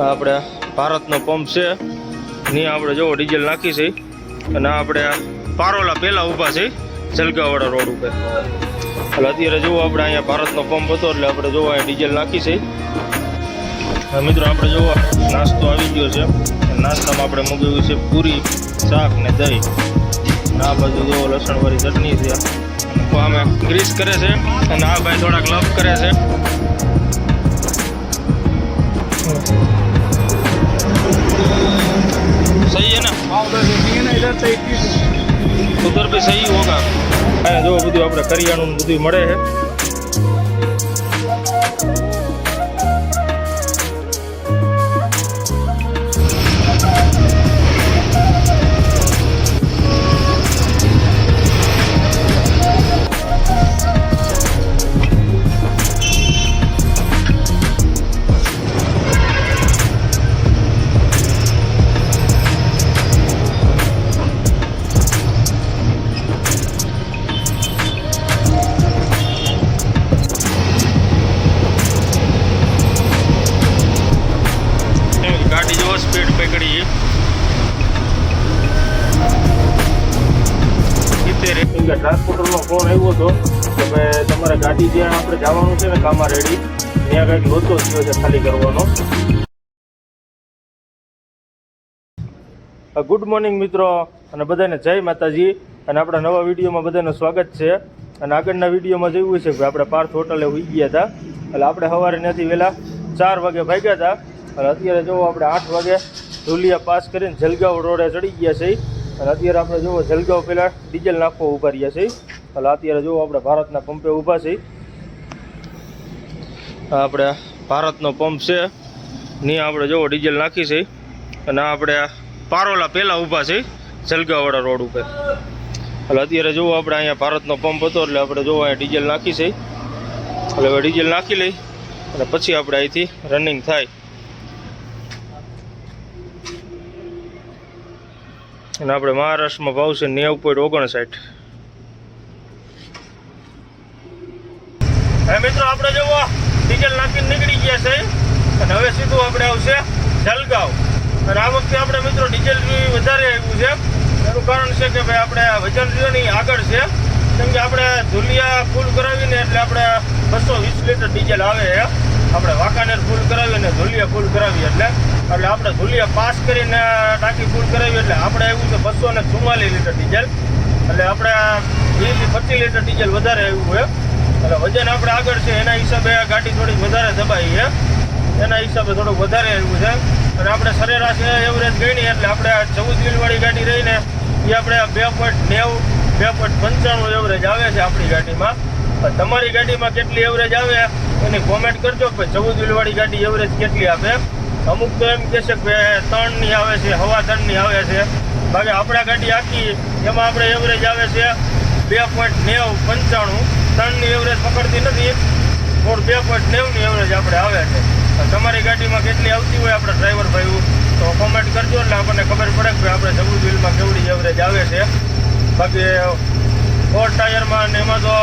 આપણે ભારતનો પંપ છે. ની આપણે જોવો, ડીઝલ નાખી છે. અને આપણે પારોલા પહેલા ઊભા છે, જલગાવાડા રોડ ઉપર. એટલે અત્યારે જુઓ આપણે અહીંયા ભારતનો પંપ હતો, એટલે આપણે જોવો, અહીંયા ડીઝલ નાખી છે. મિત્રો, આપણે જોવો, નાસ્તો આવી ગયો છે. નાસ્તામાં આપણે મગાવ્યું છે પૂરી શાક ને દહીં. અને આ બાજુ જોવો, લસણવાળી ચટણી છે. અમે ગ્રીસ કરે છે, અને આ ભાઈ થોડાક લપ કરે છે. सही है ना ઉધર બી સહી હોગા અહીંયા જો બધું આપણે કરિયાણું ને બધું મળે છે સિત્તેર ટ્રાન્સપોર્ટરનો ફોન આવ્યો હતો કે ભાઈ તમારે ગાડી જ્યાં આપણે જવાનું છે ને કામા રેડી ત્યાં કંઈક લોચો થયો છે ખાલી કરવાનો. ગુડ મોર્નિંગ મિત્રો, અને બધાને જય માતાજી, અને આપણા નવા વિડીયોમાં બધાનું સ્વાગત છે. અને આગળના વિડીયોમાં જોયું છે કે આપણે પાર્થ હોટલે ઉઈ ગયા હતા. એટલે આપણે સવારે નથી વહેલા ચાર વાગે ભાગ્યા હતા. અને અત્યારે જો આપણે આઠ વાગે ધુલિયા પાસ કરીને જલગાંવ રોડે ચડી ગયા છે અને અત્યારે આપણે જુઓ જલગાંવ પહેલાં ડીઝલ નાખવા ઊભા રહ્યા છે. એટલે અત્યારે જુઓ આપણે ભારતના પંપે ઊભા છે. આપણે ભારતનો પંપ છે. ની આપણે જુઓ ડીઝલ નાખી છે. અને આપણે પારોલા પહેલાં ઊભા છે જલગાવાળા રોડ ઉપર. એટલે અત્યારે જુઓ આપણે અહીંયા ભારતનો પંપ હતો, એટલે આપણે જુઓ અહીંયા ડીઝલ નાખી છે. એટલે હવે ડીઝલ નાખી લઈ અને પછી આપણે અહીંથી રનિંગ થાય. અને આપણે મહારાષ્ટ્રમાં ભાવ છે નેવું પોઈન્ટ ઓગણસાઠ. હવે મિત્રો આપણે જોવો ડીઝલ નાખીને નીકળી ગયા છે. અને હવે સીધું આપણે આવશે જલગાંવ. અને આ વખતે આપણે મિત્રો ડીઝલ વધારે આવ્યું છે. એનું કારણ છે કે ભાઈ આપણે વજન રહ્યોની આગળ છે. કેમ કે આપણે ધુલિયા ફૂલ કરાવીને એટલે આપણે બસો વીસ લીટર ડીઝલ આવે આપણે વાંકાનેર ફૂલ કરાવીને ધુલિયા ફૂલ કરાવીએ એટલે એટલે આપણે ધુલિયા પાસ કરીને ટાંકી ફૂલ કરાવી, એટલે આપણે આવ્યું છે બસો ને ચુમ્માલીસ લીટર ડીઝલ. એટલે આપણે વીસથી પચીસ લીટર ડીઝલ વધારે આવ્યું છે. એટલે વજન આપણે આગળ છે, એના હિસાબે આ ગાડી થોડીક વધારે દબાઈ છે. એના હિસાબે થોડુંક વધારે આવ્યું છે. અને આપણે સરેરાશ એવરેજ ગણી એટલે આપણે ચૌદ વ્હીલવાળી ગાડી રહીને એ આપણે બે પોઈન્ટ નેવું, બે પોઈન્ટ પંચાણું એવરેજ આવે છે આપણી ગાડીમાં. તમારી ગાડીમાં કેટલી એવરેજ આવે, એની કોમેન્ટ કરજો કે ચૌદ વ્હીલવાળી ગાડી એવરેજ કેટલી આપે. અમુક તો એમ કહે છે કે ત્રણની આવે છે, હવા ત્રણની આવે છે. બાકી આપણા ગાડી આખી, એમાં આપણે એવરેજ આવે છે બે પોઈન્ટ નેવ પંચાણું. ત્રણની એવરેજ પકડતી નથી. ફોર બે પોઈન્ટ નેવની એવરેજ આપણે આવે છે. તમારી ગાડીમાં કેટલી આવતી હોય આપણા ડ્રાઈવર ભાઈ તો કોમેન્ટ કરજો એટલે આપણને ખબર પડે કે આપણે ચૌદ બિલમાં કેવડી એવરેજ આવે છે. બાકી ફોર ટાયરમાં ને એમાં તો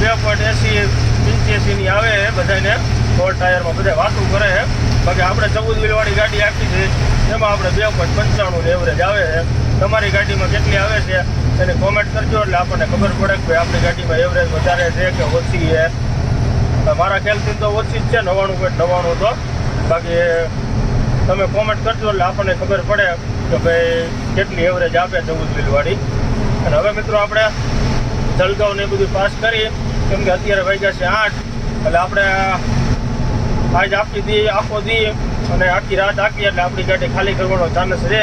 બે પોઈન્ટ એસી, પંચ્યાસીની આવે બધાને. ફોર ટાયરમાં બધા વાતું કરે છે. બાકી આપણે ચૌદ વ્હીલવાળી ગાડી આપી છે. એમાં આપણે બે પોઈન્ટ પંચાણું એવરેજ આવે છે. તમારી ગાડીમાં કેટલી આવે છે એને કોમેન્ટ કરજો એટલે આપણને ખબર પડે કે ભાઈ આપણી ગાડીમાં એવરેજ વધારે છે કે ઓછી છે. મારા ખ્યાલથી તો ઓછી જ છે નવાણું પોઈન્ટ નવાણું તો. બાકી તમે કોમેન્ટ કરજો એટલે આપણને ખબર પડે કે ભાઈ કેટલી એવરેજ આપે ચૌદ વ્હીલવાળી અને હવે મિત્રો આપણે જલગાંવ ને એ બધું પાસ કરી. કેમ કે અત્યારે વાગ્યા છે આઠ, એટલે આપણે આજ આપી દઈએ આખો દઈએ અને આખી રાત આખી એટલે આપણી ગાડી ખાલી કરવાનો ચાન્સ રહે.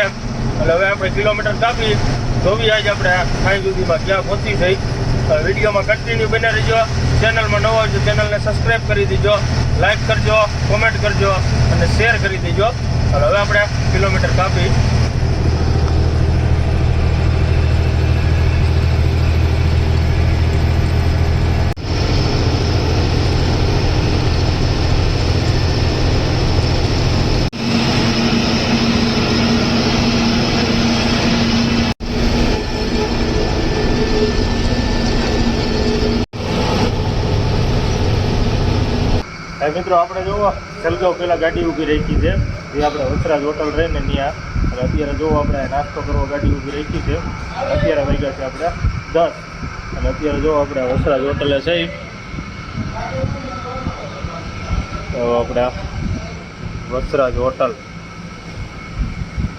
એટલે હવે આપણે કિલોમીટર કાપી જોવી આજ આપણે સાંજ સુધીમાં ક્યાં પહોંચી થઈ વિડીયોમાં કન્ટિન્યુ બને રહેજો. ચેનલમાં નવો હોય ચેનલને સબસ્ક્રાઈબ કરી દીજો. લાઈક કરજો કોમેન્ટ કરજો અને શેર કરી દેજો. અને હવે આપણે કિલોમીટર કાપી. હવે મિત્રો આપણે જોવો જલગાંવ પહેલાં ગાડી ઊભી રાખી છે. જે આપણે વસરાજ હોટલ રહીને ત્યાં અને અત્યારે જોવો આપણે નાસ્તો કરવા ગાડી ઊભી રાખી છે. અત્યારે વાગ્યા છે આપણે દસ. અને અત્યારે જોવો આપણે વસરાજ હોટલે છે. તો આપણે વસરાજ હોટલ.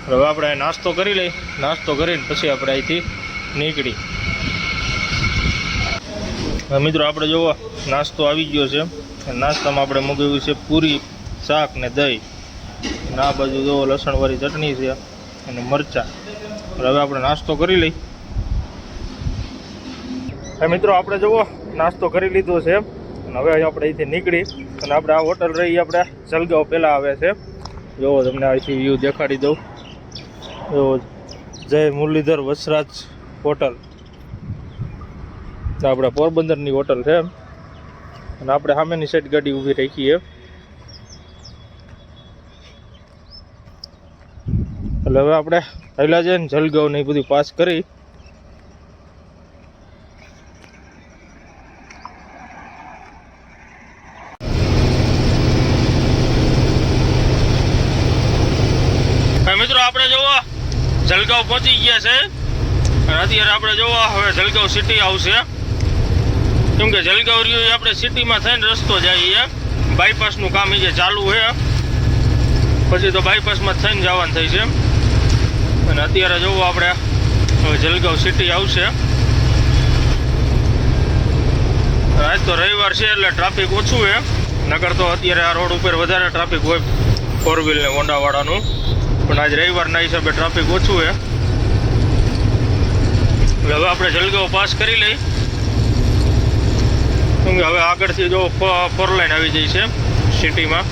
હવે આપણે નાસ્તો કરી લઈ નાસ્તો કરીને પછી આપણે અહીંથી નીકળી. મિત્રો આપણે જોવો, નાસ્તો આવી ગયો છે. નાસ્તામાં આપણે મગાવ્યું છે પૂરી શાક ને દહીં. અને આ બાજુ જો લસણવાળી ચટણી છે અને મરચાં. હવે આપણે નાસ્તો કરી લઈ. હવે મિત્રો, આપણે જુઓ, નાસ્તો કરી લીધો છે. અને હવે આપણે અહીંથી નીકળી. અને આપણે આ હોટલ રહી આપણે. જલગાંવ પહેલાં આવે છે. જોવો તમને અહીંથી વ્યૂ દેખાડી દઉં. જુઓ, જય મુરલીધર વસરાજ હોટલ. આપણે પોરબંદરની હોટલ છે. અને આપણે સામેની સાઈડ ગાડી ઊભી રાખીએ. એટલે હવે આપણે પહેલાં જઈને જલગાંવ ને એ બધું પાસ કરી. મિત્રો આપણે જોવો, જલગાંવ પહોંચી ગયા છે. અને અત્યારે આપણે જોવો, હવે જલગાંવ સિટી આવશે. કેમ કે જલગાંવ આપણે સિટીમાં થઈને રસ્તો જાય બાયપાસનું કામ એ ચાલુ છે પછી તો બાયપાસમાં થઈને જવાનું થઈ છે અને અત્યારે જવું આપણે, હવે જલગાંવ સિટી આવશે. આજ તો રવિવાર છે એટલે ટ્રાફિક ઓછું છે. નગર તો અત્યારે આ રોડ ઉપર વધારે ટ્રાફિક હોય ફોર વ્હીલ ને હોન્ડાવાળાનું. પણ આજ રવિવારના હિસાબે ટ્રાફિક ઓછું છે. હવે આપણે જલગાંવ પાસ કરી લઈ. હવે આગળથી જો ફોર લાઈન આવી જાય છે સિટીમાં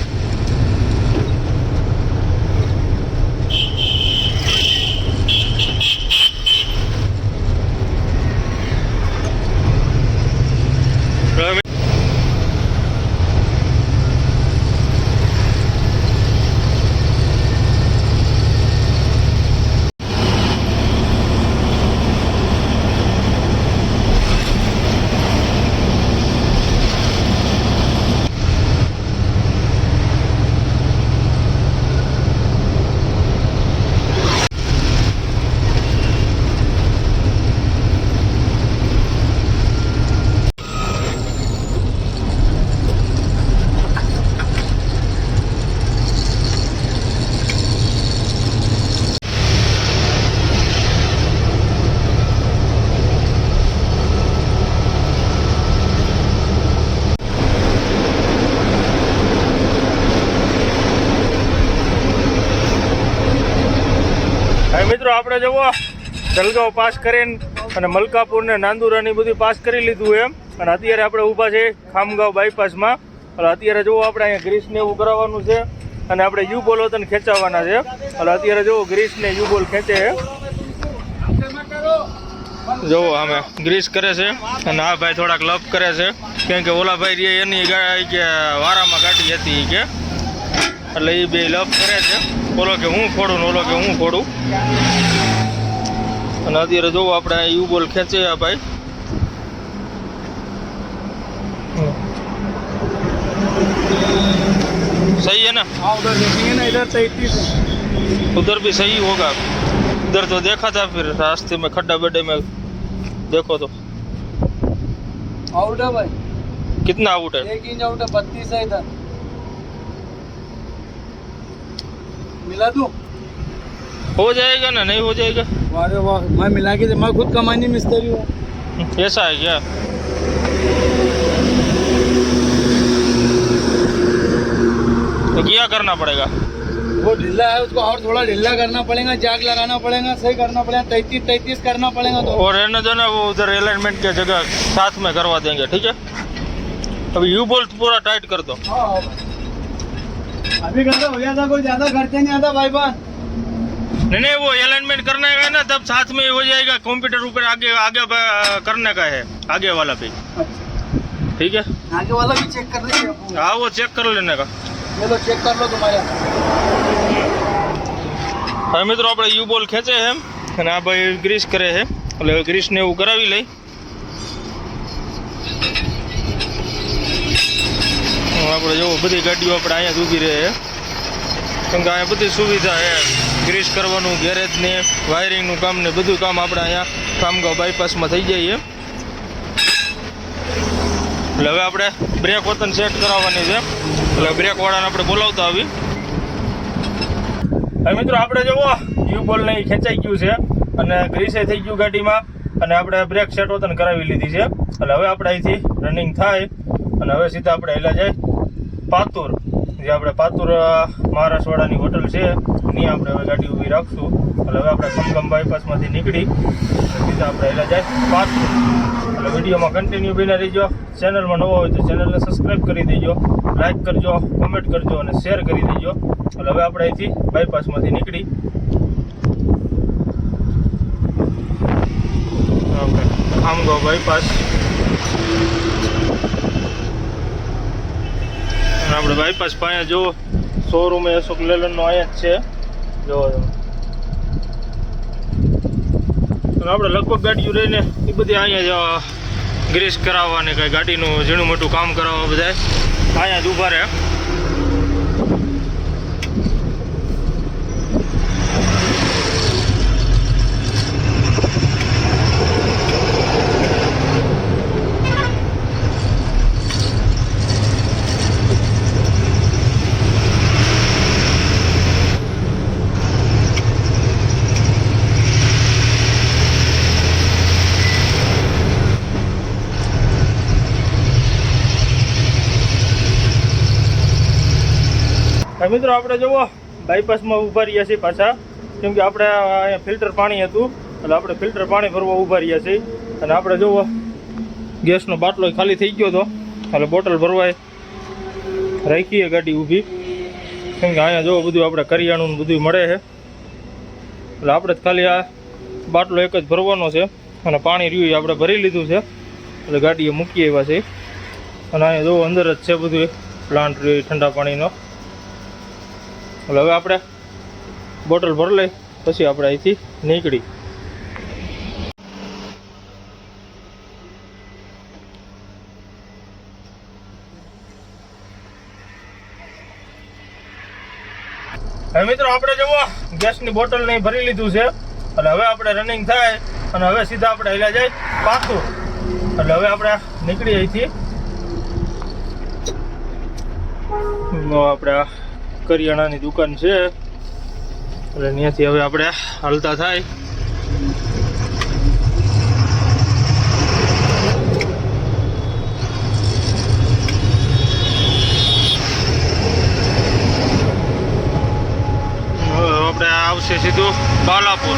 હવે હવે મિત્રો આપણે જવો જલગાંવ પાસ કરીને અને મલકાપુર ને નાંદુરાની બધું પાસ કરી લીધું એમ. અને અત્યારે આપણે ઊભા છે ખામગાંવ બાયપાસમાં. એટલે અત્યારે જુઓ, આપણે અહીંયા ગ્રીસ ને એવું કરાવવાનું છે. અને આપણે યુ બોલ વતન ખેંચાવવાના છે. એટલે અત્યારે જુઓ, ગ્રીસ ને યુ બોલ ખેંચે જુઓ, અમે ગ્રીસ કરે છે. અને આ ભાઈ થોડાક લપ કરે છે. કેમ કે ઓલા ભાઈ રે એની કે વારામાં કાઢી હતી કે. એટલે એ બે લપ કરે છે. ઓલો કે હું ફોડું ને ઓલો કે હું ફોડું. અને અત્યારે જોવો આપણે યુ બોલ ખેંચે આ ભાઈ सही है ना हाँ उधर देखेंगे ना इधर तैतीस उधर भी सही होगा उधर तो देखा था फिर रास्ते में खड्डा बड्डे में देखो तो आउट है भाई कितना आउट है एक इंच आउट है बत्तीस है इधर मिला तू हो जाएगा ना नहीं हो जाएगा अरे वाह मैं मिला के मैं खुद कमानी मिस्त्री हूँ। ऐसा है क्या? तो क्या करना पड़ेगा? वो ढीला है उसको और थोड़ा ढीला करना पड़ेगा जाग लगाना पड़ेगा सही करना पड़ेगा तैतीस तैतीस करना पड़ेगा तो। और रहने जो ना वो उधर अलाइनमेंट के जगह साथ में करवा देंगे ठीक है? अभी यू बोल्ट पूरा टाइट कर दो। हाँ अभी करता हो गया था कोई ज़्यादा खर्चा नहीं आता भाई बहन नहीं नहीं वो अलाइनमेंट करने का है ना तब साथ में ही हो जाएगा कंप्यूटर ऊपर आगे आगे ब- करने का है आगे वाला भी ठीक है आगे वाला भी चेक कर लीजिए हाँ वो चेक कर लेने का ये लो चेक कर लो तुम्हारे હવે મિત્રો આપણે યુ બોલ ખેંચે છે અને આ ભાઈ ગ્રીસ કરે છે એટલે હવે ગ્રીસને એવું કરાવી લઈ હવે આપણે આપણે જોવો બધી ગાડીઓ આપણે અહીંયા જ ઊભી રહે છે કેમ કે અહીંયા બધી સુવિધા છે. ગ્રીસ કરવાનું ગેરેજને વાયરિંગનું કામ ને બધું કામ આપણે અહીંયા કામગાંવ બાયપાસમાં થઈ છે એટલે હવે આપણે બ્રેક વતન સેટ કરાવવાની છે. એટલે બ્રેક વાળાને આપણે બોલાવતા આવી હવે મિત્રો આપણે જોવો યુ બોલ ને ખેંચાઈ ગયું છે અને ગ્રીસે થઈ ગયું ગાડીમાં અને આપણે બ્રેક સેટ વતન કરાવી લીધી છે. એટલે હવે આપણે અહીંથી રનિંગ થાય અને હવે સીધા આપણે હેલા જાય પાતુર. જે આપણે પાતુર મહારાષ્ટ્રવાળાની હોટલ છે, ત્યાં આપણે હવે ગાડી ઊભી રાખશું. એટલે હવે આપણે ખમખમ બાયપાસમાંથી નીકળી સીધા આપણે એટલે જાય. પાતુર. એટલે વિડીયોમાં કન્ટિન્યુ બિના રહીજો. ચેનલમાં નવો હોય તો ચેનલને સબસ્ક્રાઈબ કરી દેજો. લાઇક કરજો કોમેન્ટ કરજો અને શેર કરી દેજો. એટલે હવે આપણે અહીંથી બાયપાસમાંથી નીકળી. આમ ખામગાંવ બાયપાસ અને આપણે બાયપાસ પાસે જો શોરૂમ અશોક લેલનનો અહીંયા જ છે. જોવો આપણે લગભગ ગાડીઓ રહીને એ બધી અહીંયા જ ગ્રીસ કરાવવા ને કાંઈ ગાડીનું ઝીણું મોટું કામ કરાવવા બધા અહીંયા જ ઊભા રહે હવે મિત્રો, આપણે જુઓ બાયપાસમાં ઊભા રહ્યા છીએ પાછા. કેમ કે આપણે અહીંયા ફિલ્ટર પાણી હતું, એટલે આપણે ફિલ્ટર પાણી ભરવા ઊભા રહ્યા છીએ. અને આપણે જુઓ, ગેસનો બાટલો ખાલી થઈ ગયો હતો એટલે બોટલ ભરવાય. રાખીએ ગાડી ઊભી. કેમ કે અહીંયા જુઓ, બધું આપણે કરિયાણું બધું મળે છે. એટલે આપણે જ ખાલી આ બાટલો એક જ ભરવાનો છે. અને પાણી રહ્યું આપણે ભરી લીધું છે. એટલે ગાડીએ મૂકી આવ્યા છે અને અહીંયા જુઓ, અંદર જ છે બધું પ્લાન્ટ રહ્યું, ઠંડા પાણીનો. એટલે હવે આપણે બોટલ ભરી લઈ, પછી આપણે અહીંથી નીકળી. હવે મિત્રો, આપણે જુઓ, ગેસની બોટલ નહીં ભરી લીધું છે. એટલે હવે આપણે રનિંગ થાય, અને હવે સીધા આપણે હેલા જાય પાછું. એટલે હવે આપણે નીકળી અહીંથી. નો, આપણે કરિયાણાની દુકાન છે. એટલે ત્યાંથી હવે આપણે હાલતા થાય. આપણે આવશે સીધું બાલાપુર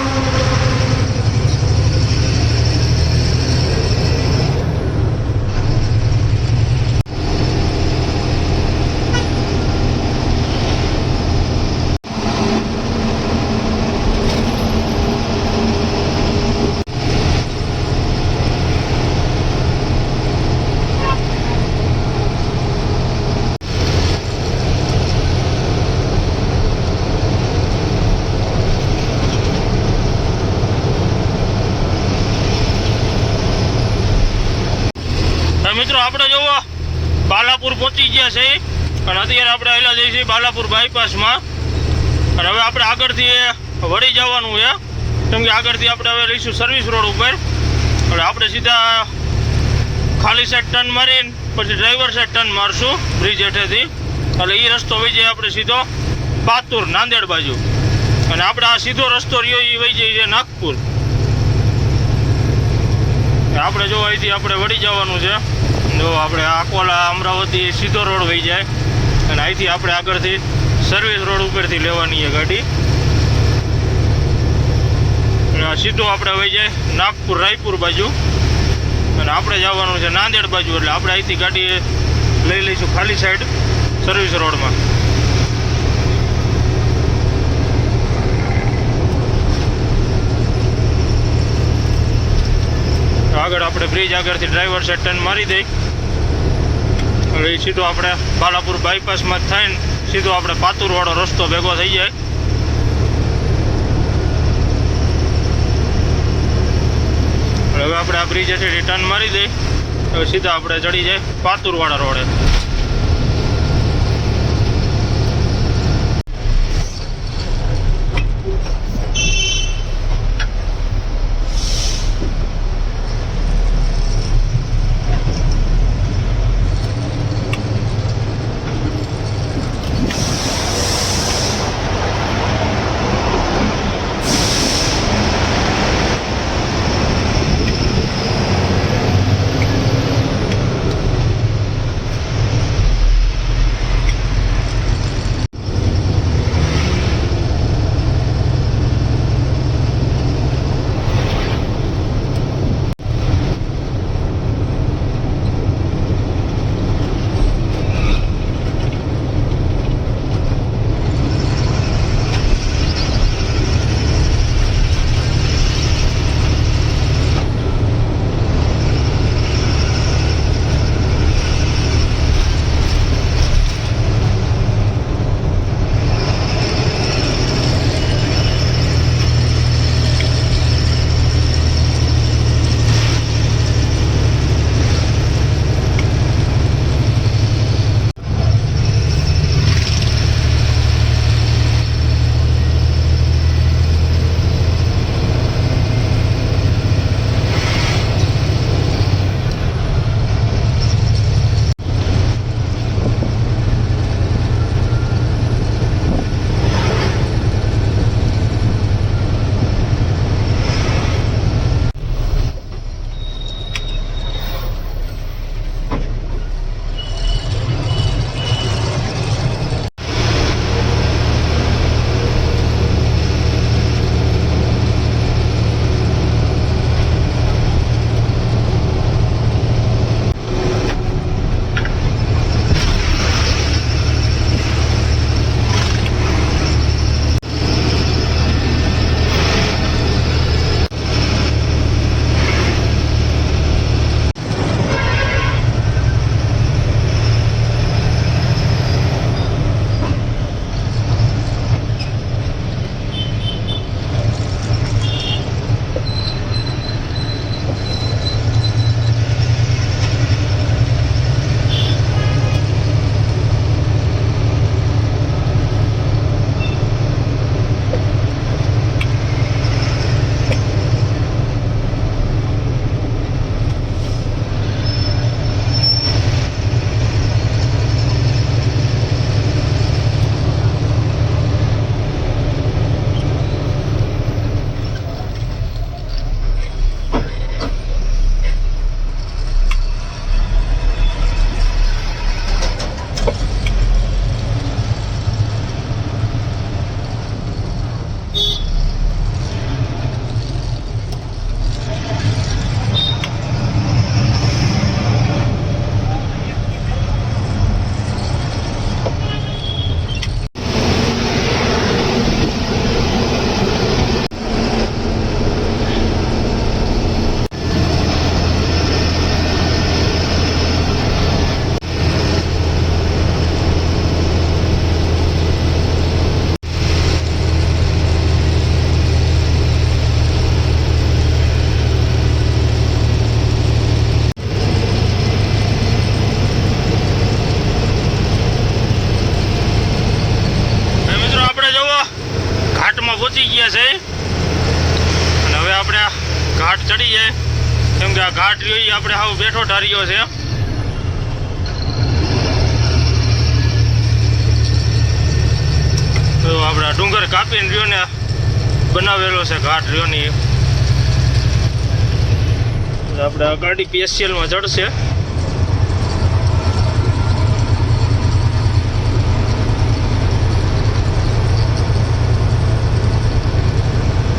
હવે મિત્રો આપણે જોવો બાલાપુર પહોંચી ગયા છે અને અત્યારે આપણે આવેલા જઈએ બાયપાસમાં અને હવે આપણે આગળથી વળી જવાનું છે. કેમ કે આગળથી આપણે હવે રહીશું સર્વિસ રોડ ઉપર. એટલે આપણે સીધા ખાલી સાઈડ ટર્ન મારીને પછી ડ્રાઈવર સાઈડ ટર્ન મારશું બ્રિજ હેઠેથી એટલે એ રસ્તો વહી જાય આપણે સીધો પાતુર નાંદેડ બાજુ. અને આપણે આ સીધો રસ્તો રહ્યો એ વહી જાય છે નાગપુર. આપણે જો અહીંથી આપણે વળી જવાનું છે. જો આપણે અકોલા અમરાવતી સીધો રોડ વહી જાય. અને અહીંથી આપણે આગળથી સર્વિસ રોડ ઉપરથી લેવાની છે ગાડી. સીધો આપણે વહી જાય નાગપુર, રાયપુર બાજુ. અને આપણે જવાનું છે નાંદેડ બાજુ, એટલે આપણે અહીંથી ગાડી લઈ લઈશું ખાલી સાઈડ સર્વિસ રોડમાં આગળ આપણે બ્રિજ આગળથી ડ્રાઈવર સાઈડ ટર્ન મારી દઈ હવે સીધો આપણે બાલાપુર બાયપાસમાં થાય સીધો આપણે પાતુરવાળો રસ્તો ભેગો થઈ જાય. હવે આપણે આ બ્રિજ રિટર્ન ટર્ન મારી દઈ હવે સીધા આપણે ચડી જાય પાતુરવાળા રોડે. હાવ છે. તો આપણા ડુંગર કાપીને રહ્યો ને, બનાવેલો છે ઘાટ રહ્યો ની આપણે ગાડી પીએસસીએલમાં ચડશે.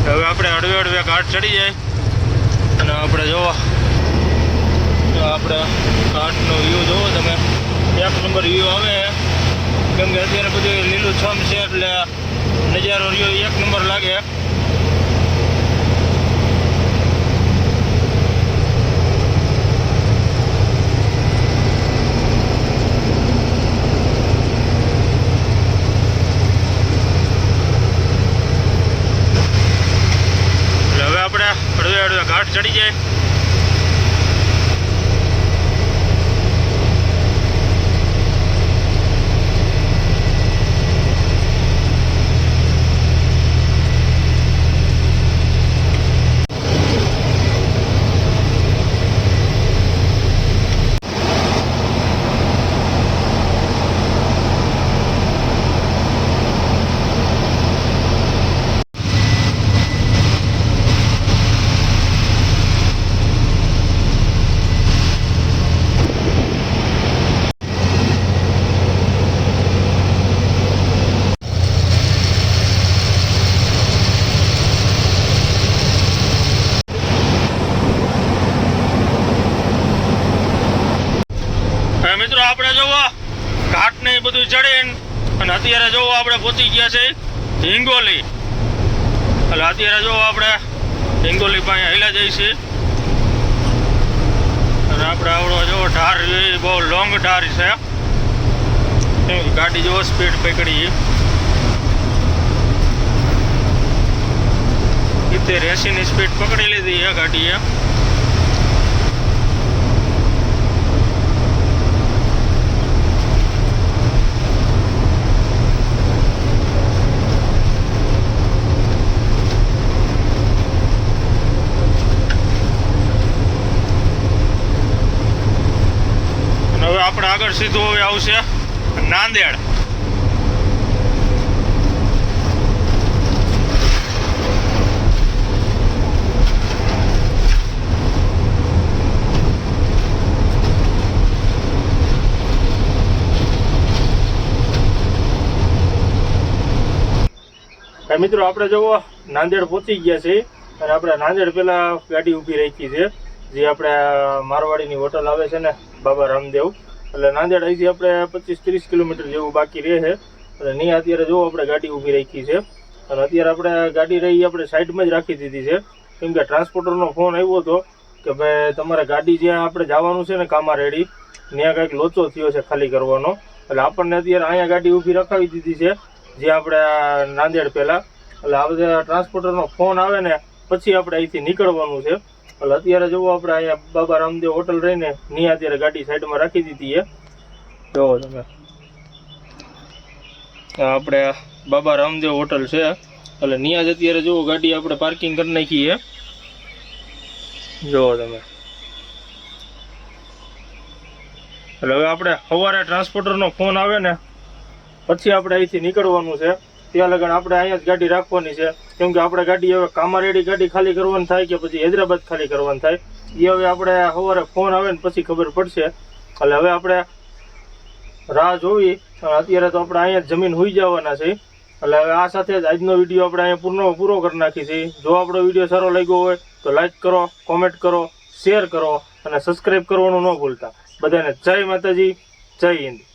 હવે આપણે અડવે અડવે ઘાટ ચડી જાય. અને આપણે જોવો આપણે ઘાટનો વ્યૂ જોવો તમે. એક નંબર વ્યૂ આવે. કેમ કે અત્યારે બધું લીલું છમ છે એટલે નજારો રહ્યો, એક નંબર લાગે એટલે હવે આપણે અડવે અડવે ઘાટ ચડી જાય હવે મિત્રો આપણે જોવો ઘાટ ને એ બધું ચડીને અને અત્યારે જોવો આપણે પહોંચી ગયા છે હિંગોલી એટલે અત્યારે જોવો આપણે હિંગોલી પાસે હેલા જઈએ અને આપણે આવડો જોવો ઢાર એ બહુ લોંગ ઢાર છે. ગાડી જોવો સ્પીડ પકડી. સિત્તેર એંસીની સ્પીડ પકડી લીધી એ ગાડીએ અને હવે આપણે આગળ સીધું હવે આવશે. નાંદેડ. મિત્રો, આપણે જુઓ, નાંદેડ પહોંચી ગયા છે અને આપણે નાંદેડ પહેલાં ગાડી ઊભી રાખી છે. જે આપણે મારવાડીની હોટલ આવે છે ને, બાબા રામદેવ. એટલે નાંદેડ અહીંથી આપણે પચીસ ત્રીસ કિલોમીટર જેવું બાકી રહે છે. એટલે નહીં અત્યારે જો આપણે ગાડી ઊભી રાખી છે. અને અત્યારે આપણે ગાડી રહી આપણે સાઈડમાં જ રાખી દીધી છે. કેમ કે ટ્રાન્સપોર્ટરનો ફોન આવ્યો હતો કે ભાઈ તમારે ગાડી જ્યાં આપણે જવાનું છે ને કામા રેડી ત્યાં કંઈક લોચો થયો છે ખાલી કરવાનો. એટલે આપણને અત્યારે અહીંયા ગાડી ઊભી રખાવી દીધી છે. જે આપણે નાંદેડ પહેલાં. એટલે આ બધા ટ્રાન્સપોર્ટરનો ફોન આવે ને પછી આપણે અહીંથી નીકળવાનું છે. એટલે અત્યારે જુઓ આપણે અહીંયા બાબા રામદેવ હોટલ રહીને ત્યાં અત્યારે ગાડી સાઈડમાં રાખી દીધી છે. જોવો તમે. આપણે બાબા રામદેવ હોટલ છે. એટલે ત્યાં જ અત્યારે જુઓ ગાડી આપણે પાર્કિંગ કરી નાખી છે. જુઓ તમે. એટલે હવે આપણે સવારે ટ્રાન્સપોર્ટરનો ફોન આવે ને, પછી આપણે અહીંથી નીકળવાનું છે. ત્યાં લગન આપણે અહીંયા જ ગાડી રાખવાની છે. કેમ કે આપણે ગાડી હવે કામારેડી ગાડી ખાલી કરવાની થાય કે પછી હૈદરાબાદ ખાલી કરવાની થાય? એ હવે આપણે સવારે ફોન આવે ને પછી ખબર પડશે. એટલે હવે આપણે રાહ જોવી. અત્યારે તો આપણે અહીંયા જ જમીન હોઈ જવાના છે. એટલે હવે આ સાથે જ આજનો વીડિયો આપણે અહીંયા પૂર્ણ પૂરો કરી નાખી છે. જો આપણો વીડિયો સારો લાગ્યો હોય તો લાઈક કરો કોમેન્ટ કરો શેર કરો અને સબસ્ક્રાઈબ કરવાનું ન ભૂલતા. બધાને જય માતાજી, જય હિન્દ.